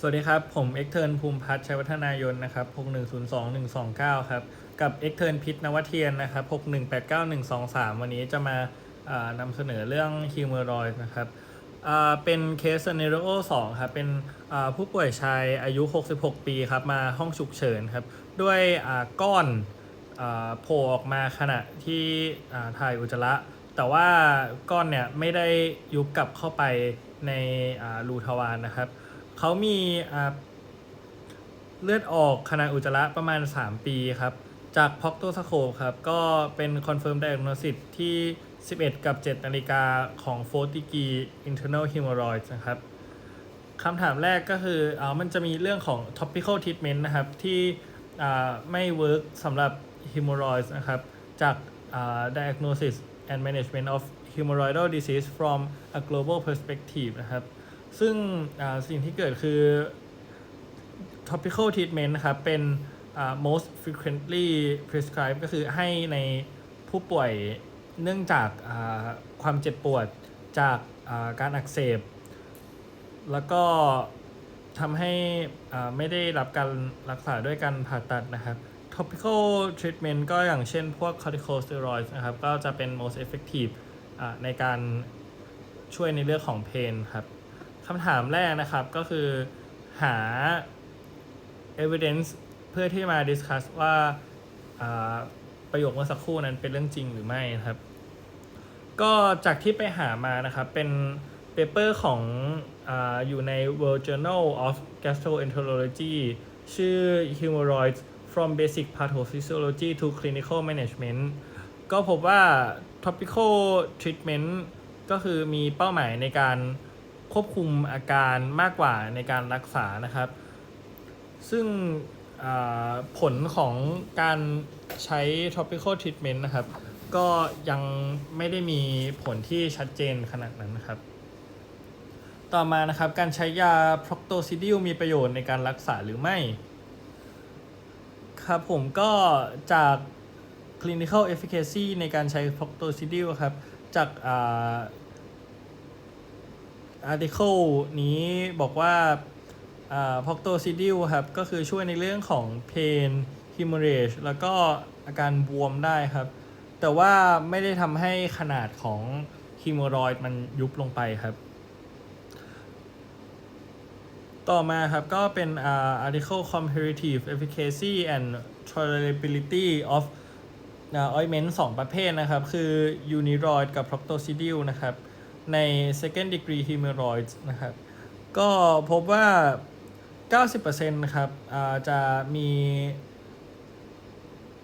สวัสดีครับ ผมเอ็กเทิร์นภูมิพัฒน์ชัยวัฒนายนนะครับ6102129 ครับ กับเอ็กเทิร์นพิษนวเทียนนะครับ6189123 วันนี้จะมาานำเสนอเรื่องฮิวเมอรอยนะครับเป็นเคสเนโรโอ2ครับ เป็นผู้ป่วยชายอายุ 66 ปีครับ มาห้องฉุกเฉินครับ ด้วยก้อนโผล่ออกมาขณะที่ถ่ายอุจจาระ แต่ว่าก้อนเนี่ยไม่ได้ยุบกลับเข้าไปในรูทวารนะครับ เขามีเลือดออกขณะอุจจาระประมาณ 3 ปีครับ จากพ็อกโตสโคปครับ ก็เป็นคอนเฟิร์ม i ด g n o s i s ที่ 11 กับ 7 นาฬิกาของ4 degree internal hemorrhoids นะครับคำถามแรกก็คือเอามันจะมีเรื่องของ topical treatment นะครับ ที่ไม่เวิร์กสำหรับ hemorrhoids นะครับ จากอ่า diagnosis and management of hemorrhoidal disease from a global perspective นะครับ ซึ่งสิ่งที่เกิดคือ topical treatment นะครับเป็น most frequently prescribed ก็คือให้ในผู้ป่วยเนื่องจากความเจ็บปวดจากการอักเสบ แล้วก็ทำให้ไม่ได้รับการรักษาด้วยการผ่าตัดนะครับ topical treatment ก็อย่างเช่นพวก corticosteroids นะครับ ก็จะเป็น most effective ในการช่วยในเรื่องของ pain ครับ คำถามแรกนะครับก็คือหา evidence เพื่อที่มา discuss ว่าประโยคเมื่อสักครู่นั้นเป็นเรื่องจริงหรือไม่นะครับ ก็จากที่ไปหามานะครับเป็นเปเปอร์ของออยู่ใน World Journal of Gastroenterology ชื่อ Hemorrhoids from Basic Pathophysiology to Clinical Management ก็พบว่า topical treatment ก็คือมีเป้าหมายในการ ควบคุมอาการมากกว่าในการรักษานะครับ ซึ่งผลของการใช้ topical treatment นะครับ ก็ยังไม่ได้มีผลที่ชัดเจนขนาดนั้นนะครับ ต่อมานะครับการใช้ยา proctosidil มีประโยชน์ในการรักษาหรือไม่ ครับผมก็จาก clinical efficacy ในการใช้ proctosidil ครับ จาก อ่า article นี้บอกว่าอ่า proctosidil ครับ ก็คือช่วยในเรื่องของ pain hemorrhage แล้วก็อาการบวมได้ครับ แต่ว่าไม่ได้ทำให้ขนาดของ hemorrhoid มันยุบลงไปครับ ต่อมาครับ ก็เป็น article comparative efficacy and tolerability of อ่า ointment สองประเภทนะครับ คือ uniroid กับ proctosidil นะครับ ใน second degree hemorrhoids นะครับ ก็พบว่า 90%นะครับอ่าจะมี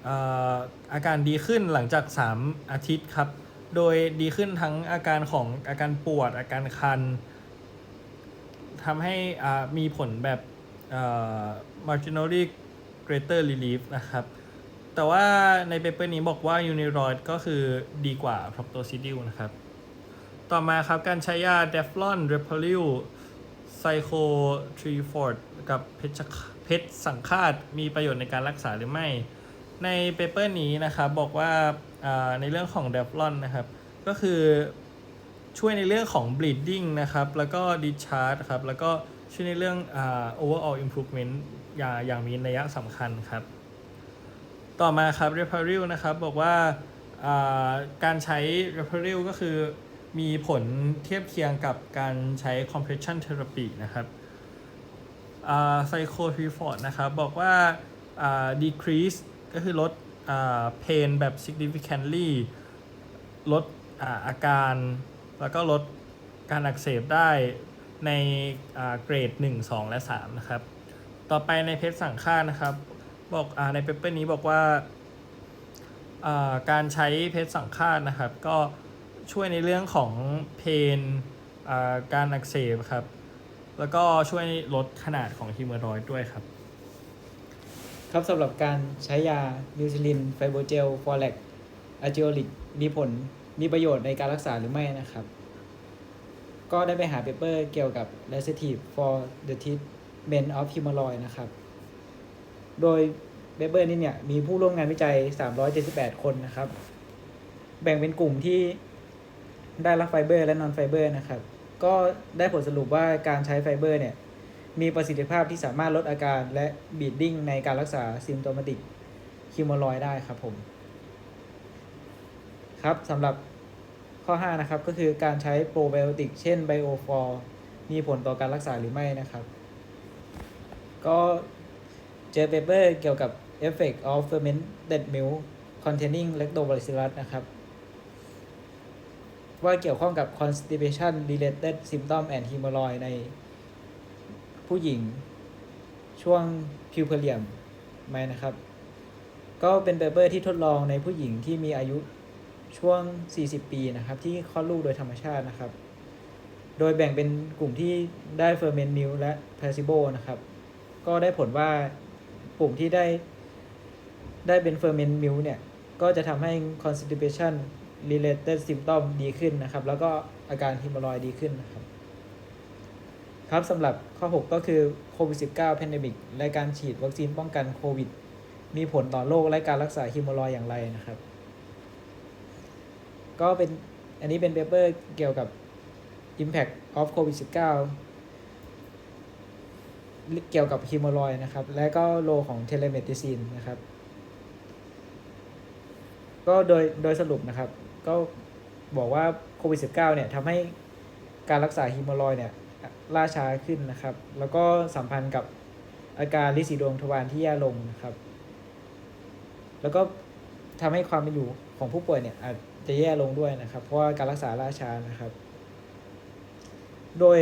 อ่าอาการดีขึ้นหลังจาก 3 อาทิตย์ครับ โดยดีขึ้นทั้งอาการของอาการปวด อาการคันทำให้อ่ามีผลแบบอ่า marginally greater relief นะครับ แต่ว่าในเปเปอร์นี้บอกว่า Uniroid ก็คือดีกว่า Proctosidil นะครับ ต่อมาครับการใช้ยา Deflon Repolil Psycho t r i f o r d กับเพชรเพชรสังฆาตมีประโยชน์ในการรักษาหรือไม่ ในเปเปอร์นี้นะครับบอกว่าในเรื่องของ Deflon นะครับ ก็คือช่วยในเรื่องของ bleeding นะครับ แล้วก็ discharge ครับ แล้วก็ช่วยในเรื่องอ่า overall improvement อย่างอย่างมีนัยสำคัญครับ ต่อมาครับ r e p a r i l นะครับ บอกว่าอ่าการใช้ r e p a r i l ก็คือ มีผลเทียบเคียงกับการใช้ compression therapy นะครับอ่า psycho t r i f o r d นะครับ บอกว่าอ่า decrease ก็คือลดอ่า pain แบบ significantly ลดอ่าอาการ แล้วก็ลดการอักเสบได้ในอ่าเกรด 1 2 และ 3 นะครับ ต่อไปในเพชรสังฆานะครับ บอกอาในเปเปอร์นี้บอกว่าอ่าการใช้เพชรสังฆานะครับ ก็ ช่วยในเรื่องของเพนการอักเสบครับ แล้วก็ช่วยลดขนาดของฮิมอรอยด์ด้วยครับ ครับสำหรับการใช้ยานิวซิลินไฟโบเจลฟอร์แลกอะจิโอลิกมีผลมีประโยชน์ในการรักษาหรือไม่นะครับ ก็ได้ไปหาเปเปอร์เกี่ยวกับ laxative for the treatment of hemorrhoid นะครับ โดยเปเปอร์นี้เนี่ยมีผู้ร่วมงานวิจัย 378 คนนะครับ แบ่งเป็นกลุ่มที่ ได้รับไฟเบอร์และนอนไฟเบอร์นะครับ ก็ได้ผลสรุปว่าการใช้ไฟเบอร์เนี่ยมีประสิทธิภาพที่สามารถลดอาการและบีดดิ้งในการรักษาซิมโตมาติกคิวมารอยได้ครับผม ครับสำหรับข้อ 5 นะครับ ก็คือการใช้โปรไบโอติกเช่นไบโอฟอร์มีผลต่อการรักษาหรือไม่นะครับ ก็เจอเปเปอร์เกี่ยวกับ Effect of Fermented Milk Containing Lactobacillus นะครับ ว่าเกี่ยวข้องกับ constipation related symptom and hemorrhoid ในผู้หญิงช่วงพิวเพเลียมไหมนะครับ ก็เป็นเปเปอร์ที่ทดลองในผู้หญิงที่มีอายุช่วง 40 ปีนะครับ ที่คลอดลูกโดยธรรมชาตินะครับ โดยแบ่งเป็นกลุ่มที่ได้เฟอร์เมนต์มิลและ placebo นะครับ ก็ได้ผลว่ากลุ่มที่ได้ได้เป็นเฟอร์เมนต์มิลเนี่ย ก็จะทำให้ constipation related symptom ดีขึ้นนะครับ แล้วก็อาการฮิมารอยดีขึ้นนะครับ ครับสำหรับข้อ 6 ก็คือโควิด -19 pandemic และการฉีดวัคซีนป้องกันโควิด มีผลต่อโรคและการรักษาฮิมารอยอย่างไรนะครับ ก็เป็นอันนี้เป็นเปเปอร์เกี่ยวกับ impact of covid 19เกี่ยวกับฮิมารอยนะครับ และก็โลของเทเลเมดิซินนะครับก็โดยโดยสรุปนะครับ ก็บอกว่าโควิด -19 เนี่ยทำให้การรักษาฮิมารอยเนี่ยล่าช้าขึ้นนะครับ แล้วก็สัมพันธ์กับอาการลิสีดวงทวารที่แย่ลงนะครับ แล้วก็ทำให้ความเป็นอยู่ของผู้ป่วยเนี่ยอาจจะแย่ลงด้วยนะครับ เพราะว่าการรักษาล่าช้านะครับ โดย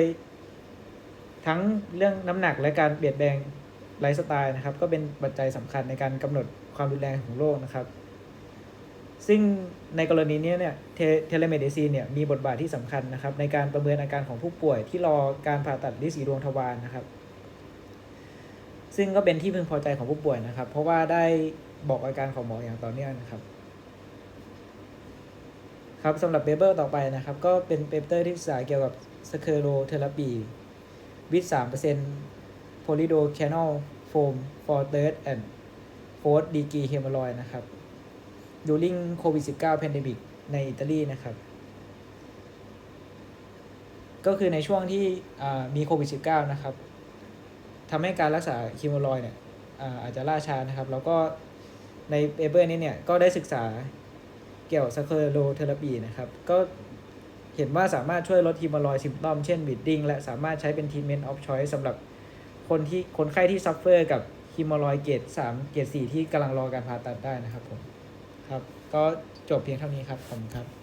ทั้งเรื่องน้ำหนักและการเปลี่ยนแปลงไลฟ์สไตล์นะครับ ก็เป็นปัจจัยสำคัญในการกำหนดความรุนแรงของโรคนะครับ ซึ่งในกรณีนี้เนี่ยเทเลเมดิซีนเนี่ยมีบทบาทที่สำคัญนะครับ ในการประเมินอาการของผู้ป่วยที่รอการผ่าตัดลิสีดวงทวารนะครับ ซึ่งก็เป็นที่พึงพอใจของผู้ป่วยนะครับ เพราะว่าได้บอกอาการของหมออย่างต่อเนื่องนะครับ ครับสำหรับเปเปอร์ต่อไปนะครับ ก็เป็นเปเปอร์ที่ศึกษาเกี่ยวกับสเคโรเทอราปีวิดสามเปอร์เซ็นต์โพลิโดแคนอลโฟม for third and fourth degree hemorroid นะครับ during COVID 19 pandemic ในอิตาลีนะครับ ก็คือในช่วงที่มีโควิด -19 นะครับทำให้การรักษาคิมโรอยเนี่ยอาจจะล่าช้านะครับ แล้วก็ในเปเปอร์นี้เนี่ย ก็ได้ศึกษาเกี่ยวกับสเคโรเทอราปีนะครับ ก็เห็นว่าสามารถช่วยลดฮิมโรอยซิมตอมเช่นบิดดิ้งและสามารถใช้เป็นทีเมนต์ออฟชอยสำหรับคนที่คนไข้ที่ซัฟเฟอร์กับฮิมโรอยเกรด3เกรด4ที่กำลังรอการผ่าตัดได้นะครับผม ครับ ก็จบเพียงเท่านี้ครับ ขอบคุณครับ